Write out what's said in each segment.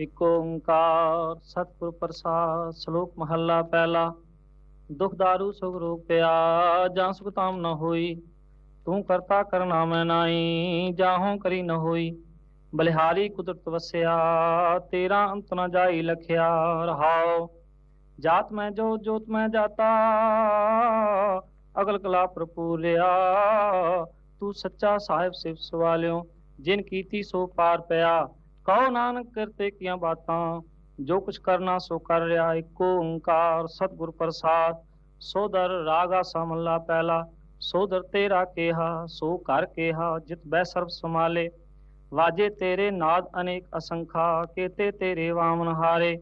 ਇਕ ਓੰਕਾਰ ਸਤਿਗੁਰ ਪ੍ਰਸਾਦ ਸ਼ਲੋਕ ਮਹੱਲਾ ਪਹਿਲਾ ਦੁਖ ਦਾਰੂ ਸੁਖ ਰੋਗ ਪਿਆ ਜਾਂ ਸੁਖ ਤਾਮ ਨ ਹੋਈ ਤੂੰ ਕਰਤਾ ਕਰਨਾ ਮੈਂ ਨਾਈ ਜਾਹੋਂ ਕਰੀ ਨ ਹੋਈ ਬਲਿਹਾਰੀ ਕੁਦਰਤ ਵਸਿਆ ਤੇਰਾ ਅੰਤ ਨ ਜਾਈ ਲਖਿਆ ਰਹਾਓ ਜਾਤ ਮੈਂ ਜੋ ਜੋਤ ਮੈਂ ਜਾਤਾ ਅਗਲ ਕਲਾ ਪ੍ਰਪੂਰਿਆ ਤੂੰ ਸੱਚਾ ਸਾਹਿਬ ਸਿਫ ਸਵਾਲਿਓ ਜਿਨ ਕੀਤੀ ਸੋ ਪਾਰ ਪਿਆ ਕਹੋ ਨਾਨਕ ਕਰਤੇ ਕੀਆਂ ਬਾਤਾਂ, ਜੋ ਕੁਛ ਕਰਨਾ ਸੋ ਕਰ ਰਿਹਾ ਏਕੋ ਓੰਕਾਰ ਸਤਿਗੁਰ ਪ੍ਰਸਾਦ। ਸੋਦਰ ਰਾਗਾ ਸਮਲਾ ਪਹਿਲਾ ਸੋਦਰ ਤੇਰਾ ਕੇਹਾ, ਸੋ ਕਰ ਕੇਹਾ, ਜਿਤ ਬੈ ਸਰਬ ਸਮਾਲੇ ਵਾਜੇ ਤੇਰੇ ਨਾਦ ਅਨੇਕ ਅਸੰਖਾ, ਕੇਤੇ ਤੇਰੇ ਵਾਮਨ ਹਾਰੇ।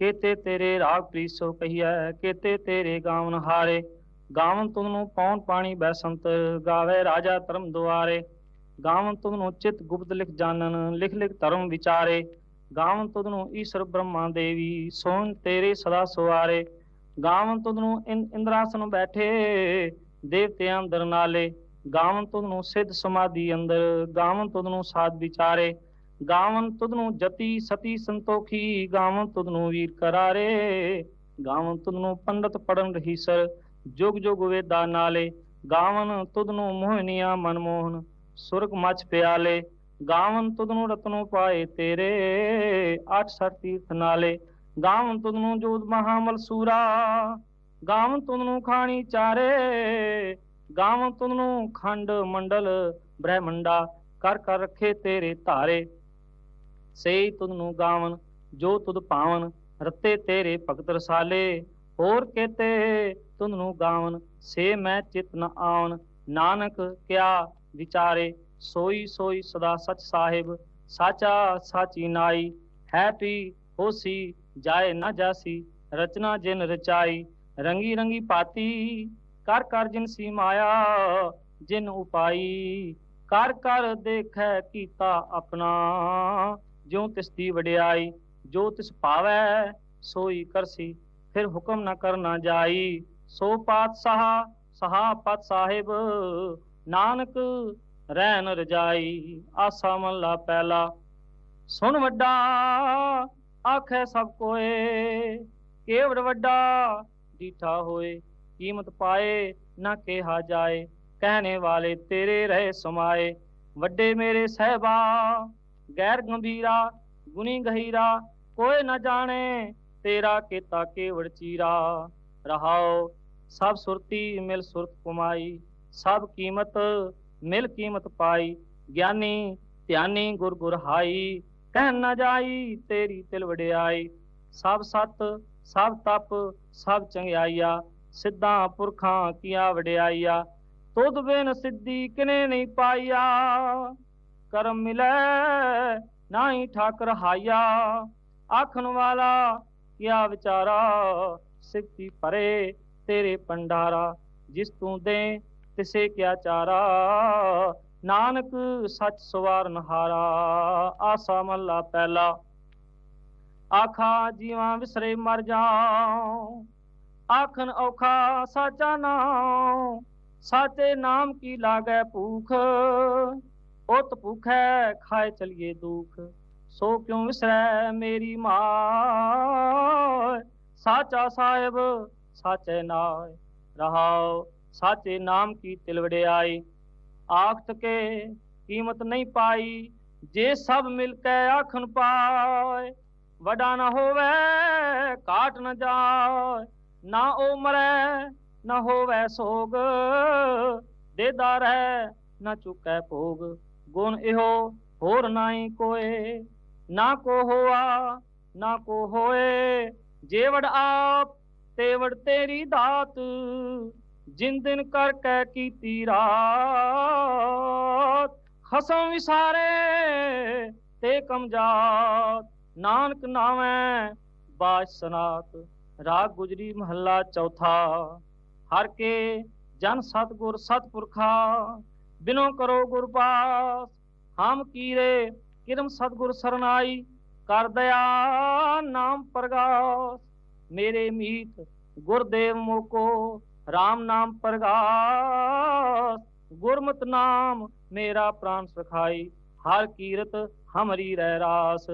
ਕੇਤੇ ਤੇਰੇ ਰਾਗ ਪ੍ਰੀਸੋ ਕਹੀਐ, ਕੇਤੇ ਤੇਰੇ ਗਾਵਨ ਹਾਰੇ। ਗਾਵਨ ਤੁਮ ਨੂੰ ਪੌਣ ਪਾਣੀ ਬੈਸੰਤ, ਗਾਵੇ ਰਾਜਾ ਧਰਮ ਦੁਆਰੇ। ਗਾਵਨ ਤੁਧ ਨੂੰ ਚਿਤ ਗੁਪਤ ਲਿਖ ਜਾਣਨ ਲਿਖ ਲਿਖ ਧਰਮ ਵਿਚਾਰੇ। ਗਾਵਨ ਤੁਧ ਨੂੰ ਈਸ਼ਰ ਬ੍ਰਹਮਾ ਦੇਵੀ, ਸੋਹਣ ਤੇਰੇ ਸਦਾ ਸੁਆਰੇ ਗਾਵਨ ਤੁਧ ਨੂੰ ਇੰਦਰਾਸਨ ਬੈਠੇ, ਦੇਵਤਿਆਂ ਅੰਦਰ ਨਾਲੇ। ਗਾਵਨ ਤੁਧ ਨੂੰ ਸਿੱਧ ਸਮਾਧੀ ਅੰਦਰ ਗਾਵਨ ਤੁਧ ਸਾਧ ਵਿਚਾਰੇ। ਗਾਵਨ ਤੁਧ ਨੂੰ ਜਤੀ ਸਤੀ ਸੰਤੋਖੀ ਗਾਵਨ ਤੁਧ ਨੂੰ ਵੀਰ ਕਰਾਰੇ। ਗਾਵਨ ਤੁਧ ਨੂੰ ਪੰਡਤ ਪੜਨ ਰਹੀ ਰਹੀਸਰ ਜੁਗ ਜੁਗ ਵੇਦਾ ਨਾਲੇ। ਗਾਵਨ ਤੁਧ ਨੂੰ ਮੋਹਨੀਆਂ ਮਨਮੋਹਨ। ਸੁਰਗ ਮਚ ਪਿਆਲੇ, ਗਾਵਨ ਤੁਧ ਨੂੰ ਰਤਨੋ ਪਾਏ ਤੇਰੇ, ਅੱਠ ਸੱਠ ਤੀਰਥ ਨਾਲੇ। ਗਾਵਨ ਤੁਧ ਜੋਤ ਮਹਾਮਲ ਸੂਰਾ, ਗਾਵਨ ਤੁਧ ਖਾਣੀ ਚਾਰੇ, ਗਾਵਨ ਤੁਧ ਖੰਡ ਮੰਡਲ ਬ੍ਰਹਮੰਡਾ, ਕਰ ਕਰ ਰੱਖੇ ਤੇਰੇ ਧਾਰੇ। ਸਈ ਤੁਧ ਗਾਵਨ, ਜੋ ਤੁਧ ਪਾਵਨ, ਰਤੇ ਤੇਰੇ ਭਗਤ ਰਸਾਲੇ। ਹੋਰ ਕੇਤੇ ਤੁਧ ਨੂੰ ਗਾਵਨ, ਸੇ ਮੈਂ ਚਿਤ ਨ ਆਵਨ। ਨਾਨਕ ਕਿਆ विचारे सोई सोई सदा सच साहिब साचा साची नाई है पी होसी जाए न जासी रचना जिन रचाई रंगी रंगी पाती कर कर जिन सी माया जिन उपाई कर कर देख कीता अपना ज्यो तिस वड्याई जो तिस पावै सोई करसी फिर हुक्म न करना जाई सो पात सहा सहा पात साहिब ਨਾਨਕ ਰਹਿਣ ਰਜਾਈ, ਆਸਾ ਮੱਲਾ ਪਹਿਲਾ ਸੁਣ ਵੱਡਾ, ਆਖੇ ਸਭ ਕੋਏ, ਕੇਵੜ ਵੱਡਾ ਦੀਠਾ ਹੋਏ। ਕੀਮਤ ਪਾਏ, ਨਾ ਕਿਹਾ ਜਾਏ, ਕਹਿਣੇ ਵਾਲੇ ਤੇਰੇ ਰਹੇ ਸਮਾਏ। ਵੱਡੇ ਮੇਰੇ ਸਹਿਬਾ, ਗੈਰ ਗੰਭੀਰਾ ਗੁਨੀ ਗਹੀਰਾ ਕੋਈ ਨਾ ਜਾਣੇ, ਤੇਰਾ ਕੀਤਾ ਕੇਵੜ ਚੀਰਾ। ਰਹਾਓ, ਸਭ ਸੁਰਤੀ ਮਿਲ ਸੁਰਤ ਕਮਾਈ। ਸਭ ਕੀਮਤ ਮਿਲ ਕੀਮਤ ਪਾਈ, ਗਿਆਨੀ ਧਿਆਨੀ ਗੁਰ ਗੁਰ ਹਾਈ, ਕਹਿ ਨਾ ਜਾਈ ਤੇਰੀ ਤਿਲ ਵਡਿਆਈ, ਸਭ ਸਤ, ਸਭ ਤਪ, ਸਭ ਚੰਗਿਆਈਆ, ਸਿੱਧਾ ਪੁਰਖਾਂ ਕੀਆ ਵਡਿਆਈਆ, ਤੁਧ ਬਿਨ ਸਿੱਧੀ ਕਿਨੇ ਨਹੀਂ ਪਾਈਆ, ਕਰਮ ਮਿਲੈ ਨਾਹੀ ਠਾਕਰ ਹਾਇਆ ਆਖਣ ਵਾਲਾ ਕੀਆ ਵਿਚਾਰਾ ਸਿੱਧੀ ਪਰੇ ਤੇਰੇ ਪੰਡਾਰਾ ਜਿਸ ਤੂੰ ਦੇ ਤਿਸੇ ਕਿਆ ਚਾਰਾ, ਨਾਨਕ ਸੱਚ ਸਵਾਰਨ ਹਾਰਾ ਆਸਾ ਮੱਲਾ ਪਹਿਲਾ। ਆਖਾ ਜੀਵਾਂ ਵਿਸਰੇ ਮਰ ਜਾਉ ਆਖਨ ਔਖਾ ਸਾਚਾ ਨਾਮ ਸਾਚੇ ਨਾਮ ਕੀ ਲਾਗੈ ਭੂਖ, ਉਤ ਭੁਖੈ ਖਾਏ ਚਲੀਏ ਦੁਖ, ਸੋ ਕਿਉ ਵਿਸਰੈ ਮੇਰੀ ਮਾਂ? ਸਾਚਾ ਸਾਹਿਬ, ਸਾਚੇ ਨਾਮ ਰਹਾਓ साचे नाम की तिलवड़े आई। आखत के कीमत नहीं पाई, जे सब मिलके आखन पाए। वडा न होवे, काट न जाए, ना ओ मरे, न होवे सोग। देदार है न चुके भोग। गुण इहो होर नाई कोए, ना को होआ, ना को होए। जेवड़ आप तेवड़ तेरी दात। जिन दिन कर कै की तीरा खसम विसारे ते कमजात नानक नावें बाज सनात, राग गुजरी महला चौथा। हर के जन सतगुर सतपुरखा, बिनो करो गुर पास। हम कीरे किरम सतगुर सरनाई, कर दया नाम प्रगास। मेरे मीत गुरदेव मोको राम नाम प्रगास गुरमत नाम मेरा प्राण सखाई, हर कीरत हमरी रह रास।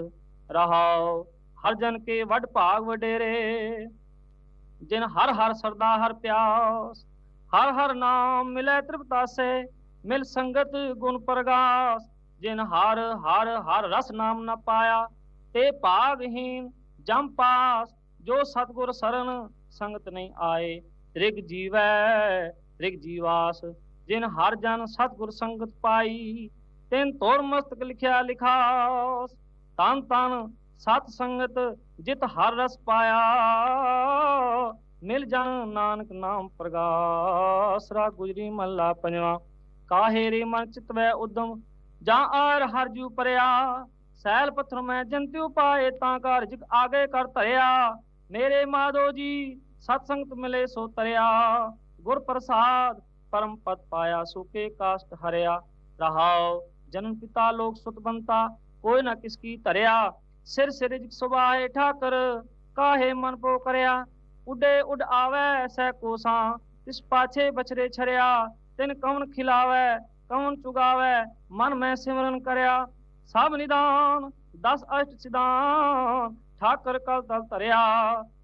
रहाओ, हर जन के वड भाग वडेरे, जिन हर हर सरदा हर प्यास। हर हर नाम मिले त्रिपतासे, मिल संगत गुण प्रगास। जिन हर हर हर रस नाम न पाया, ते भागहीन जम पास। जो सतगुर शरण संगत नहीं आए ਰਿਗ ਜੀਵੈ ਰਿਗ ਜੀਵਾਸ, ਜਿਨ ਹਰ ਜਨ ਸਤਗੁਰ ਸੰਗਤ ਪਾਈ, ਤਿਨ ਤੋਰ ਮਸਤਕ ਲਿਖਿਆ ਲਿਖਾਸ, ਤਨ ਤਨ ਸਤ ਸੰਗਤ ਜਿਤ ਹਰ ਰਸ ਪਾਇਆ, ਮਿਲ ਜਨ ਨਾਨਕ ਨਾਮ ਪ੍ਰਗਾਸ, ਰਾ ਗੁਜਰੀ ਮੱਲਾ ਪੰਜਵਾ, ਕਾਹੇ ਰੇ ਮਨ ਚਿਤਵੈ ਉਦਮ, ਜਾਂ ਆਰ ਹਰ ਜੂ ਪਰਿਆ, ਸੈਲ ਪੱਥਰ ਮੈਂ ਜੰਤਿਉ ਪਾਏ, ਤਾਂ ਘਰ ਆਗੇ ਕਰ ਧਰਿਆ, ਮੇਰੇ ਮਾਧੋ ਜੀ सत्संगत तो मिले सो तरिया, गुर प्रसाद, परम पद पाया सुके काष्ट हरिया। रहाओ, जन्म पिता लोग सुत बनता, कोई ना किसकी तरिया। सिर सिर जिक सुबाए ठाकर, काहे मन पो करया। उडे उड आवे सह कोसा, तिस पाछे बछरे छरिया। तिन कौन खिलावे कौन चुगावे, मन में सिमरन करया। सब निदान, दस अष्ट सिदान, ठाकर कल दल तरिया।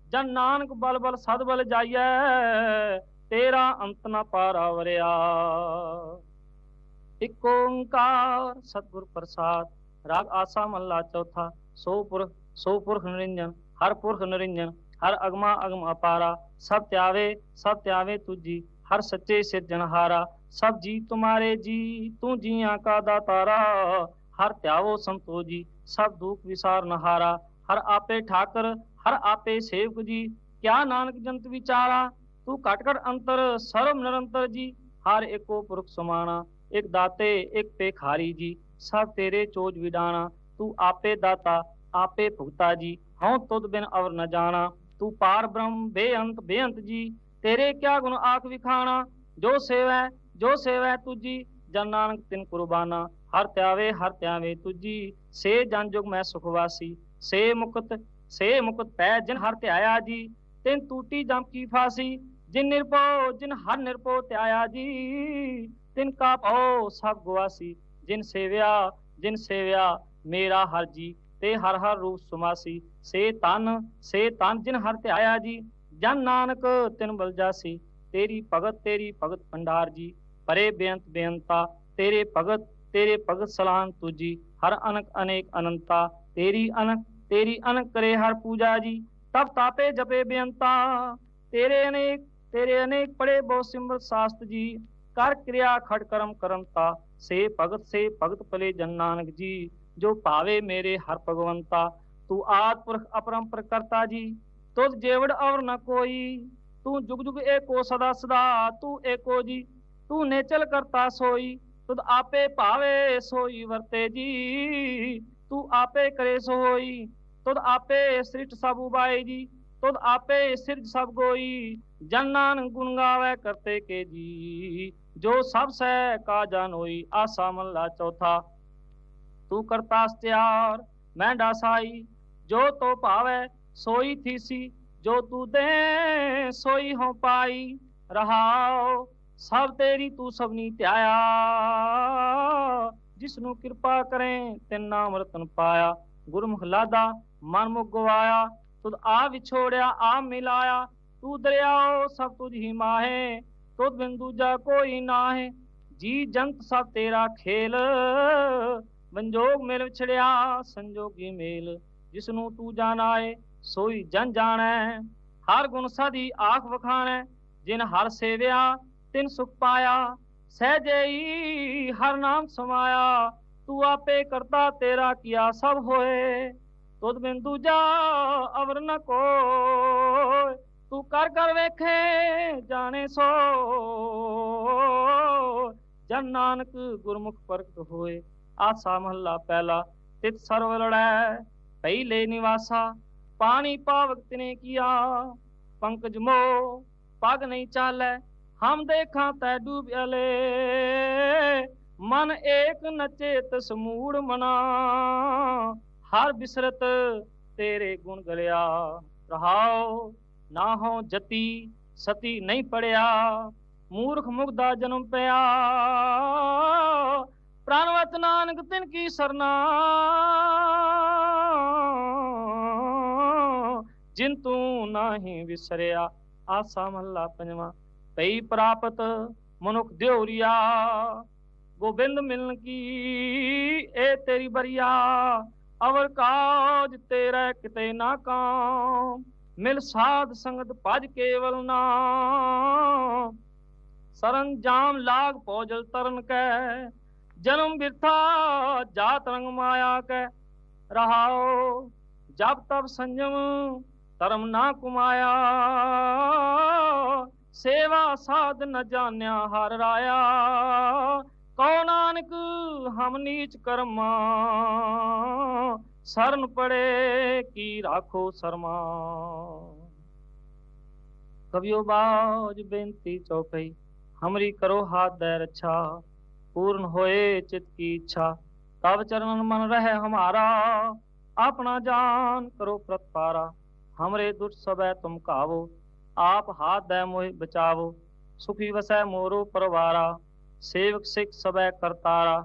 ਜਨ ਨਾਨਕ ਬਲ ਬਲ ਸਦ ਬਲ ਜਾਈਐ ਤੇਰਾ ਅੰਤ ਨਾ ਪਾਰਾ ਵਰਿਆ ਇਕ ਓੰਕਾਰ ਸਤਿਗੁਰ ਪ੍ਰਸਾਦ ਰਾਗ ਆਸਾ ਮੱਲਾ ਚੌਥਾ ਸੋ ਪੁਰਖ ਸੋ ਪੁਰਖ ਨਿਰੰਜਨ ਹਰ ਪੁਰਖ ਨਿਰੰਜਨ ਹਰ ਅਗਮਾ ਅਗਮ ਅਪਾਰਾ ਸਭ ਧਿਆਵੇ ਸਭ ਧਿਆਵੇ ਤੁਜੀ ਹਰ ਸੱਚੇ ਸਿਰਜਣਹਾਰਾ ਸਭ ਜੀ ਤੁਮਾਰੇ ਜੀ ਤੂੰ ਜੀਆਂ ਕਾ ਦਾਤਾਰਾ ਹਰ ਧਿਆਵੋ ਸੰਤੋ ਜੀ ਸਭ ਦੁਖ ਵਿਸਾਰ ਨਹਾਰਾ ਹਰ ਆਪੇ ਠਾਕਰ हर आपे सेवक जी। क्या नानक जंत विचारा? तू काटकर अंतर, सर्व निरंतर जी। हर एको पुरख समाना। एक दाते, एक पे खारी जी। सब तेरे चोज विडाना। तू आपे दाता, आपे भुगता जी। हौ तुद बिन अवर न जाना। तू पार ब्रह्म, बेअंत बेअंत जी। तेरे क्या गुण आख विखाना? जो सेवै जो सेवै तुझी। जन नानक तिन कुर्बाना। हर त्यावे हर त्यावे तुझी। से जन जुग मैं सुखवासी से मुक्त ਸੇ ਮੁਕਤ ਪੈ ਜਿਨ ਹਰ ਧਿਆਇਆ ਜੀ ਤਿਨ ਟੂਟੀ ਜਮ ਕੀ ਫਾਸੀ ਜਿਨ ਨਿਰਭਉ ਜਿਨ ਹਰ ਨਿਰਭਉ ਧਿਆਇਆ ਜੀ ਤਿਨ ਕਾ ਭਉ ਸਭ ਗਵਾਸੀ ਜਿਨ ਸੇਵਿਆ ਜਿਨ ਸੇਵਿਆ ਮੇਰਾ ਹਰ ਜੀ ਤੇ ਹਰ ਹਰ ਰੂਪ ਸੁਮਾਸੀ ਸੇ ਤਨ ਸੇ ਤਨ ਜਿਨ ਹਰ ਧਿਆਇਆ ਜੀ ਜਨ ਨਾਨਕ ਤਿਨ ਬਲ ਜਾਸੀ ਤੇਰੀ ਭਗਤ ਤੇਰੀ ਭਗਤ ਭੰਡਾਰ ਜੀ ਪਰੇ ਬੇਅੰਤ ਬੇਅੰਤਾ ਤੇਰੇ ਭਗਤ ਤੇਰੇ ਭਗਤ ਸਲਾਨ ਤੁਜੀ ਹਰ ਅਨਕ ਅਨੇਕ ਅਨੰਤਾ ਤੇਰੀ ਅਨਕ तेरी अन करे हर पूजा जी। तब तापे जपे बेअंता। तेरे अनेक तेरे अनेक पड़े बहु सिमृत शास्त्र जी। कर क्रिया खट करम करमता से भगत से भगत पले जन नानक जी। जो पावे मेरे हर भगवंता। तू आद पुरख अपरम प्रकर्ता जी। तुझ जेवड़ और न कोई। तू जुग जुग एको सदा सदा। तू एको जी। तू नेचल करता सोई। तुद आपे पावे सोई वरते जी। तू आपे करे सोई। तुद आपे सृष्ट सब उबाए जी, तुद आपे सिर्ज सब गोई, जन नान गुण गावे करते के जी। जो सबसे का जन होई, आसा मल्ला चौथा। तू करता त्यार, मैं डासाई, जो तो पावे सोई थी सी जो तू दे सोई हो पाई। रहाओ, सब तेरी तू सबनी त्याया। जिसनु कृपा करें, तेना रतन पाया। ਗੁਰਮੁਖ ਲਾਦਾ ਮਨ ਮੁਖ ਗਵਾਇਆ ਤੁਧ ਆ ਵਿਛੋੜਿਆ ਆ ਮਿਲਾਇਆ, ਤੂੰ ਦਰਿਆਓ ਸਭ ਤੁਝ ਹੀ ਮਾਹੇ, ਤੁਧ ਬਿਨ ਦੂਜਾ ਕੋਈ ਨਾਹੇ, ਜੀ ਜੰਤ ਸਭ ਤੇਰਾ ਖੇਲ ਬੰਜੋਗ ਮੇਲ ਵਿਛੜਿਆ, ਸੰਜੋਗੀ ਮੇਲ ਜਿਸ ਨੂੰ ਤੂੰ ਜਾਣਾਏ, ਸੋਈ ਜਨ ਜਾਣੈ, ਹਰ ਗੁਣ ਸਦੀ ਆਖ ਵਖਾਣੈ, ਜਿਨ ਹਰ ਸੇਵਿਆ, ਤਿਨ ਸੁਖ ਪਾਇਆ, ਸਹਜਈ ਹਰ ਨਾਮ ਸਮਾਇਆ तू आपे करता तेरा किया सब होए। तुद बिन दूजा अवर न को तू कर कर वेखे, जाने सो जन नानक गुरमुख परगट होए। आसा महला पहला तित सर्व लड़ै। पहले निवासा, पानी पावक तिने किया। पंकज मो, पग नहीं चाले। हम देखा तै डूब अले। ਮਨ ਏਕ ਨਚੇ ਤਸ ਮੂੜ ਮਨਾ, ਹਰ ਬਿਸਰਤ ਤੇਰੇ ਗੁਣ ਗਲਿਆ। ਰਹਾਓ ਨਾ ਹੋ ਜਤੀ, ਸਤੀ ਨਹੀਂ ਪੜਿਆ, ਮੂਰਖ ਮੁਗਦਾ ਜਨਮ ਪਿਆ। ਪ੍ਰਾਨਵਤ ਨਾਨਕ ਤਿਨ ਕੀ ਸਰਨਾ, ਜਿਨ ਤੂੰ ਨਾਹੀ ਵਿਸਰਿਆ, ਆਸਾ ਮਹੱਲਾ ਪੰਜਵਾ। ਪਈ ਪ੍ਰਾਪਤ ਮਨੁਖ ਦਿਉਰੀਆ। ਗੋਬਿੰਦ ਮਿਲਨ ਕੀ? ਏ ਤੇਰੀ ਬਰੀਆ, ਅਵਰ ਕਾਜ ਤੇਰਾ ਕਿਤੇ ਨਾ ਕਾਮ। ਮਿਲ ਸਾਧ ਸੰਗਤ ਭਜ ਕੇਵਲ ਨਾ ਸਰੰਜਾਮ ਲਾਗ ਪੋਜਲ ਤਰਨ ਕੈ, ਜਨਮ ਬਿਰਥਾ ਜਾਤ ਰੰਗ ਮਾਇਆ ਕੈ। ਰਹਾਓ ਜਬ ਤਬ ਸੰਜਮ ਧਰਮ ਨਾ ਕੁਮਾਇਆ। ਸੇਵਾ ਸਾਧ ਨ ਜਾਣਿਆ ਹਰ ਰਾਇਆ। ਕਉ ਨਾਨਕ ਹਮ ਨੀਚ ਕਰਮਾ ਸਰਨ ਪੜੇ ਕੀ ਰਾਖੋ ਸਰਮਾ ਕਵਿਓ ਬਾਜ ਬੇਨਤੀ ਚੌਪਈ हमरी करो हाथ दय रक्षा पूर्ण होए चित की इच्छा तब चरण मन रहे हमारा अपना जान करो प्रतपारा हमरे दुष्ट सब तुम कावो आप हाथ दय मोहि बचावो सुखी वसै मोरो परवारा सेवक सिख सब करतारा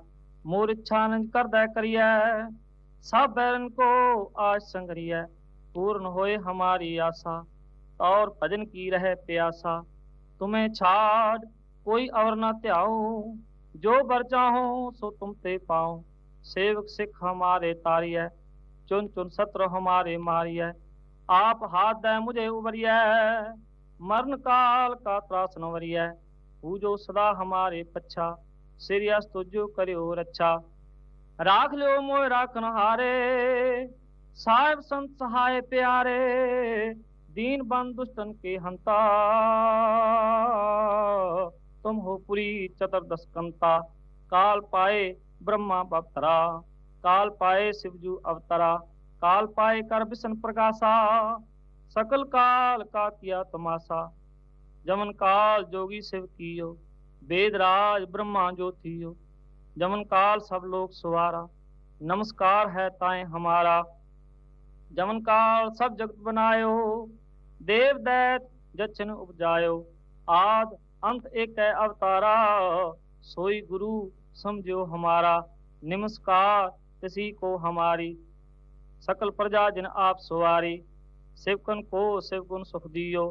मोर इच्छा कर दय करिय, सब बैरन को आज संगरिय, पूर्ण होए हमारी आशा, और भजन की रहे प्यासा। तुम्हें छाड़, कोई और न त्याओ जो बर चाहो, सो तुम ते पाओ सेवक सिख हमारे तारिय, चुन चुन सत्र हमारे मारिय, आप हाथ दे मुझे उबरिय मरण काल का त्रास न पूजो सदा हमारे पच्छा। सिरियस तुझो करियो रक्षा राख लो मोह राखन हारे। साहेब संत सहाय प्यारे। दीन बंद दुष्टन के हंता। तुम हो पुरी चतुर्दश कंता काल पाए ब्रह्मा बवतरा काल पाए शिवजू अवतरा। काल पाए कर विष्ण प्रकाशा। सकल काल का किया तमाशा। जमन काल जोगी शिव कियो, वेद राज ब्रह्मा जो थियो। जमन काल सब लोग सुवारा, नमस्कार है ताए हमारा। जमन काल सब जगत बनायो देव दैत जचन उपजायो। आद अंत एक है अवतारा, सोई गुरु समझो हमारा। नमस्कार किसी को हमारी, सकल प्रजा जिन आप सुवारी। शिवकन को शिवगुण सुख दियो।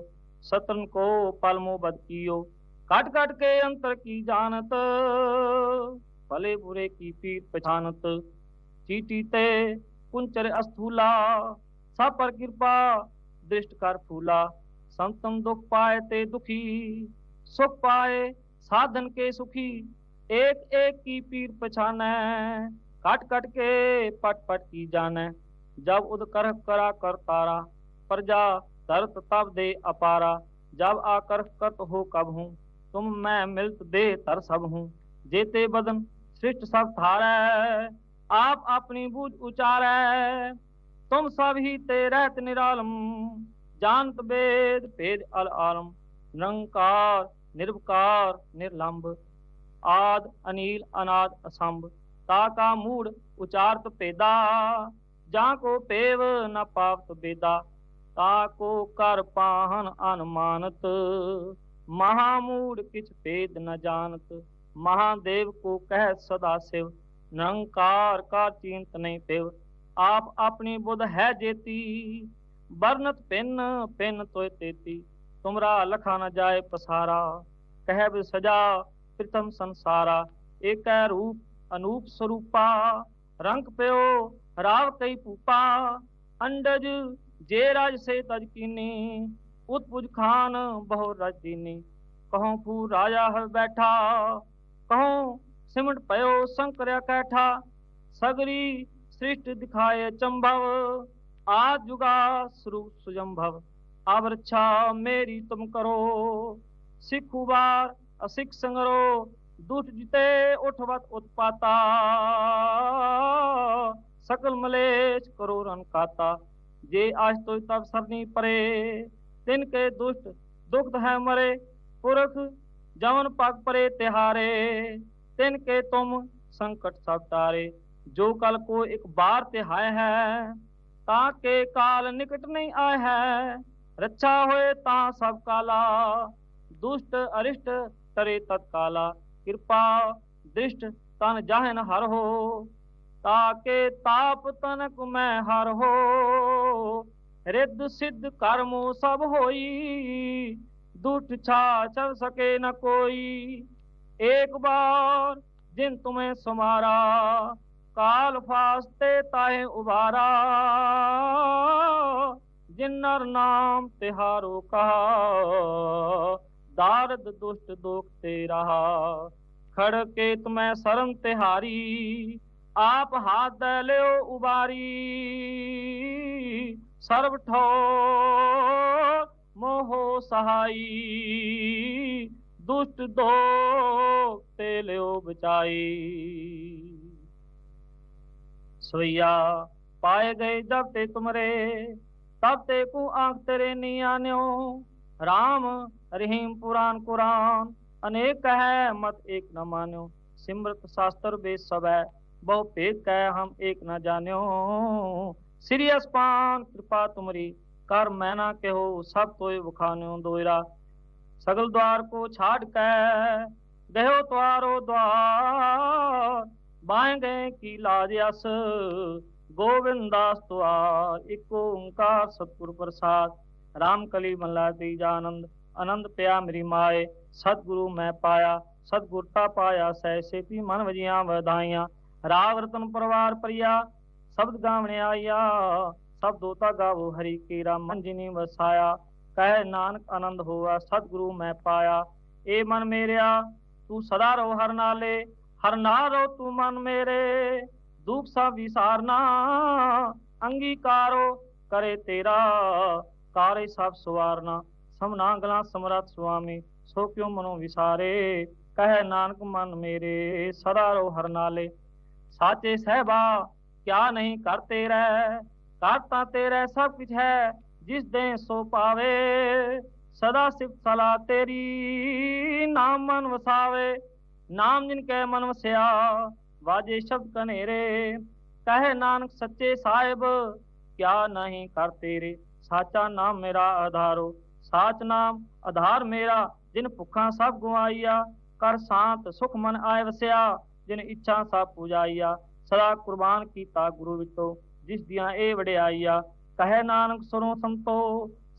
सतन को पलमो बद कियो। काट काट के अंतर की जानत, भले बुरे की पीर पहचानत चीटी ते कुंचर अस्थूला सब पर कृपा, दृष्ट कर फूला। संतन दुख पाए ते दुखी, सुख पाए साधन के सुखी। एक एक की पीर पछाने, काट काट के पट पट की जाने। जब उद कर करा कर तारा, प्रजा तरत तब दे अपारा, जब आकर करत हो कब हूँ? तुम मैं मिलत दे तर सब हूँ। जेते बदन सृष्ट सब थारे, आप अपनी बूझ उचारे। तुम सब ही ते रहत निरालम, जानत वेद भेद अल आलम। निरंकार, निर्वकार, निर्लंब। आद, अनिल, अनाद असंभ ताका मूड उचारत पेदा, जा को पेव न पावत बेदा। ताको कर पाहन अनुमानत महामूड किछ भेद न जानत महादेव को कह सदा शिव निरंकार का चिंत नहीं पेव आप अपनी बुध है जेती बरनत पिन पिन तो तेती तुमरा लखा न जाए पसारा कह सजा प्रथम संसारा एक रूप अनूप स्वरूपा रंग प्यो राव कई पूपा अंडज जे राज से तज कीनी उत्पुज खान बहु रजदीनी कहो फू राजा हर बैठा कहो सिमट पयो शंकर कैठा सगरी सृष्ट दिखाए चंभव आज जुगा स्वरूप सुजम्भव अब रक्षा मेरी तुम करो सिख उबार असिख संगरो दुष्ट जिते उठवत उत्पाता सकल मलेश करो रन काता जे आज तो तब सरनी परे तिन के दुष्ट दुखद है मरे, पुरख जवन पग परे तिहारे तिन के तुम संकट सब तारे जो कल को एक बार तिहाय है, ताके काल निकट नहीं आए है। रक्षा होए ता सब काला, दुष्ट अरिष्ट तरे तत्काला। कृपा, दृष्ट तन जाहन हर हो। ताके ताप तनक मैं हर हो। रिद सिद्ध कर्म सब होई दुठ छा चल सके न कोई। एक बार जिन तुम्हें सुमारा, काल फास्ते ताहे उबारा। जिन नर नाम तिहारो का दारद दुष्ट दुख ते रहा खड़के तुम्हें शरण तिहारी आप हाथ दे उबारी। सर्व ठो मोहो सहाई। दुष्ट दो ते लियो बचाई। सवैया पाए गए जब ते तुमरे, तब ते को आँख तेरे नहीं आन्यो राम, रहीम, पुराण, कुरान, अनेक है, मत एक न मान्यो। सिमरत शास्त्र बेद सब है बहु पेद कह हम एक न जान्यो। श्री अस्पान कृपा तुमरी, कर मैना कहो, सब तोय बुखान्यो दोयरा सगल द्वार को छाड़ के गयो द्वारो द्वार। बाएँ गए की लाज अस गोविंदास द्वार एक ओंकार सतपुर प्रसाद, राम कली मल्ला आनंद। आनंद पिया मेरी माए, सतगुरु मैं पाया। सतगुरता पाया सह सेती मन वजिया वधाइया। राव रतन परिवार परिया शब्द गावने आया सब दोता गावो हरि केरा मन जिनी वसाया कह नानक आनंद हुआ सतगुरु मैं पाया ए मन मेरिया तू सदा रहो हर नाले हर नारो तू मन मेरे दुख सा विसारना अंगीकारो करे तेरा कारे सब सुवारना समनागला समरथ स्वामी सो क्यों मनो विसारे कह नानक मन मेरे सदा रहो हर नाले साचे सहबा, क्या नहीं करते रह? करता तेरे सब कुछ है, जिस दे सो पावे। सदा सिफ सला तेरी नाम मन वसावे। नाम जिनके मन वसया, वाजे शब्द कनेरे। कहे नानक सच्चे साहिब, क्या नहीं कर तेरे साचा नाम मेरा आधारो साच नाम आधार मेरा, जिन भुखा सब गुआइया। कर शांत सुख मन आए वसया। जिन इच्छा सब पूजाइया सदा कुर्बान कीता गुरु विचो जिस दिया ए वड़ियाइया कहे नानक सुनो संतो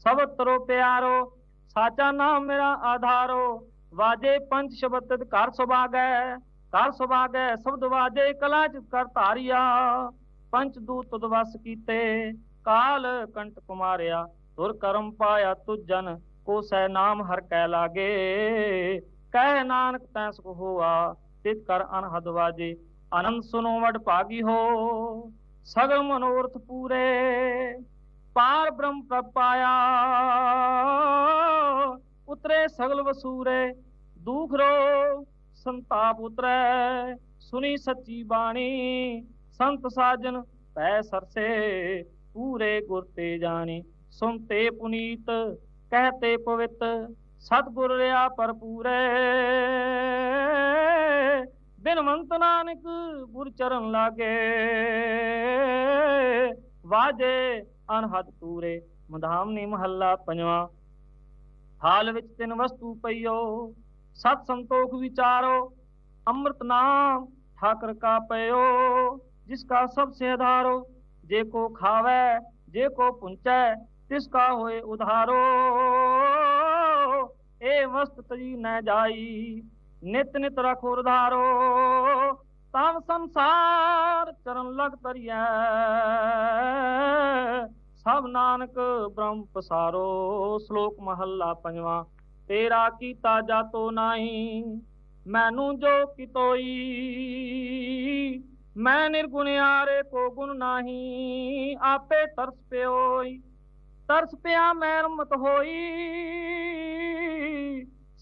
सब तरो प्यारो साचा नाम मेरा आधारो वाजे पंच शब्द कर सुभागै कर सुभागै शब्द वाजे कला कर तारिया पंच दूत तुद वस कीते काल कंट कुमारिया धुर करम पाया तुझ जन को सह नाम हर कै लागे कह नानक तैस को हुआ तित कर अनहद वाजे। आनंद सुनो वड भागी हो, सगल मनोरथ पूरे। पार ब्रह्म प्रभ पाया, उतरे सगल वसूरे। दुख रो संताप उतरे, सुनी सच्ची बाणी। संत साजन पै सरसे, पूरे गुरते जानी। सुनते पुनीत, कहते पवित सतगुर पर पूरे। बिनवंत नानक गुर चरण लागे ਵਾਜੇ ਅਨਹਦ ਪੂਰੇ ਮਧਾਮਨੀ ਮਹੱਲਾ ਪੰਜਵਾਂ ਹਾਲ ਵਿੱਚ ਤਿੰਨ ਵਸਤੂ ਪਈਓ ਸਤ ਸੰਤੋਖ ਵਿਚਾਰੋ ਅੰਮ੍ਰਿਤ ਨਾਮ ਠਾਕਰ ਕਾ ਪਇਓ ਜਿਸ ਕਾ ਸਭ ਸੇ ਆਧਾਰੋ ਜੇ ਕੋ ਖਾਵੇ ਜੇ ਕੋ ਪੁੰਚੈ ਤਿਸ ਕਾ ਹੋਏ ਉਧਾਰੋ ਇਹ ਵਸਤ ਤਜੀ ਨ ਜਾਈ ਨਿਤ ਨਿਤ ਰਖੋ ਉਧਾਰੋ ਤਮ ਸੰਸਾਰ ਚਰਨ ਲਗ ਤਰੀਐ ਸਭ ਨਾਨਕ ਬ੍ਰਹਮ ਪਸਾਰੋ, ਸ਼ਲੋਕ ਮਹੱਲਾ ਪੰਜਵਾਂ, ਤੇਰਾ ਕੀਤਾ ਜਾਤੋ ਨਾਹੀ, ਮੈਨੂੰ ਜੋ ਕਿਤੋਈ। ਮੈਂ ਨਿਰਗੁਣਿਆਰੇ ਕੋ ਗੁਣ ਨਾਹੀ, ਆਪੇ ਤਰਸ ਪਿਓਈ, ਤਰਸ ਪਿਆ ਮੈਂ ਰਮਤ ਹੋਈ।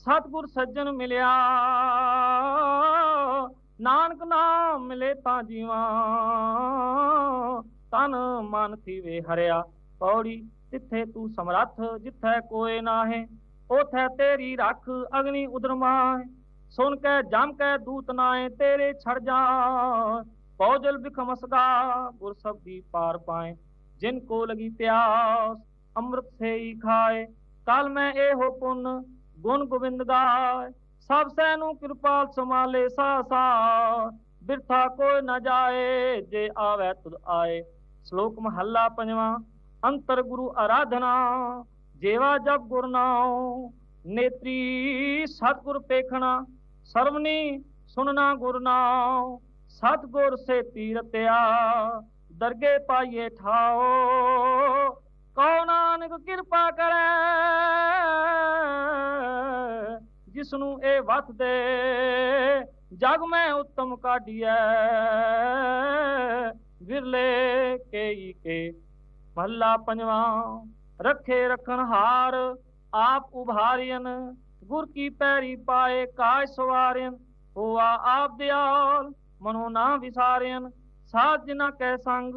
ਸਤਗੁਰ ਸੱਜਣ ਮਿਲਿਆ ਨਾਨਕ ਨਾਮ ਮਿਲੇ ਤਾਂ ਜੀਵਾਂ ਤਨ ਮਨ ਥੀਵੇ ਹਰਿਆ ਪੌੜੀ ਜਿੱਥੇ ਤੂੰ ਸਮਰੱਥ ਜਿੱਥੇ ਕੋਏ ਨਾਹੇ ਉਥੇ ਤੇਰੀ ਰੱਖ ਅਗਨੀ ਉਦਰਮਾਏ ਸੁਣ ਕੇ ਜਮ ਕੇ ਦੂਤ ਨਾਏ ਤੇਰੇ ਛੜ ਜਾ ਪੌਜਲ ਬਿਖਮਸਗਾ ਗੁਰ ਸਬਦੀ ਪਾਰ ਪਾਏ ਜਿਨ ਕੋ ਲਗੀ ਪਿਆਸ ਅੰਮ੍ਰਿਤ ਸੇ ਹੀ ਖਾਏ ਕਲ ਮੈਂ ਇਹੋ ਪੁੰਨ ਗੁਣ ਗੋਬਿੰਦ ਗਾਏ ਸਭ ਸੈ ਨੂੰ ਕਿਰਪਾਲ ਸਮਾਲੇ ਸਾ ਸਾ ਬਿਰਥਾ ਕੋਈ ਨਾ ਜਾਏ, ਜੇ ਆਵੇ ਤੁਧ ਆਏ। ਸ਼ਲੋਕ ਮਹੱਲਾ ਪੰਜਵਾਂ, ਅੰਤਰ ਗੁਰੂ ਆਰਾਧਨਾ। ਜੇਵਾ ਜਪ ਗੁਰ ਨਾਉ, ਨੇਤਰੀ ਸਤਿਗੁਰ ਪੇਖਣਾ। ਸਰਵਨੀ ਸੁਨਣਾ ਗੁਰ ਨਾਉ, ਸਤਿਗੁਰ ਸੇ ਤੀਰਤਿਆ ਦਰਗੇ ਪਾਈਏ ਠਾਓ ਕਉ ਨਾਨਕ ਕਿਰਪਾ ਕਰੈ ਜਿਸ ਨੂੰ ਇਹ ਵਤ ਦੇ, ਜਗ ਮੈਂ ਉੱਤਮ ਕਾਢੀਐ, ਵਿਰਲੇ ਕੇਈ ਕੇ ਮਹੱਲਾ ਪੰਜਵਾਂ, ਰੱਖੇ ਰਖਣ ਹਾਰ, ਆਪ ਉਭਾਰੀਨ ਗੁਰ ਕੀ ਪੈਰੀ ਪਾਏ ਕਾਜ ਸਵਾਰਿਨ ਹੋਆ ਆਪ ਦਿਆਲ, ਮਨੋ ਨਾ ਵਿਸਾਰਿਨ ਸਾਧ ਜਿਨਾ ਕੈ ਸੰਗ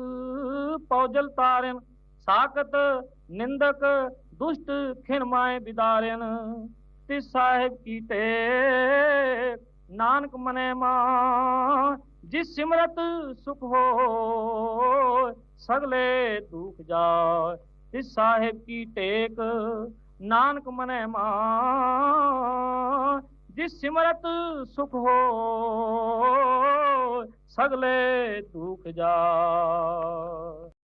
ਪੌਜਲ ਤਾਰਿਨ ਸਾਖਤ ਨਿੰਦਕ ਦੁਸ਼ਟ ਖਿਨ ਮਾਏ ਬਿਦਾਰਿਨ ਸਾਹਿਬ ਕੀ ਟੇਕ ਨਾਨਕ ਮਨੇ ਮਾਂ ਜਿਸ ਸਿਮਰਤ ਸੁਖ ਹੋ ਸਗਲੇ ਦੁਖ ਜਾਏ ਤਿਸ ਸਾਹਿਬ ਕੀ ਟੇਕ ਨਾਨਕ ਮਨੇ ਮਾਂ ਜਿਸ ਸਿਮਰਤ ਸੁਖ ਹੋ ਸਗਲੇ ਦੁਖ ਜਾ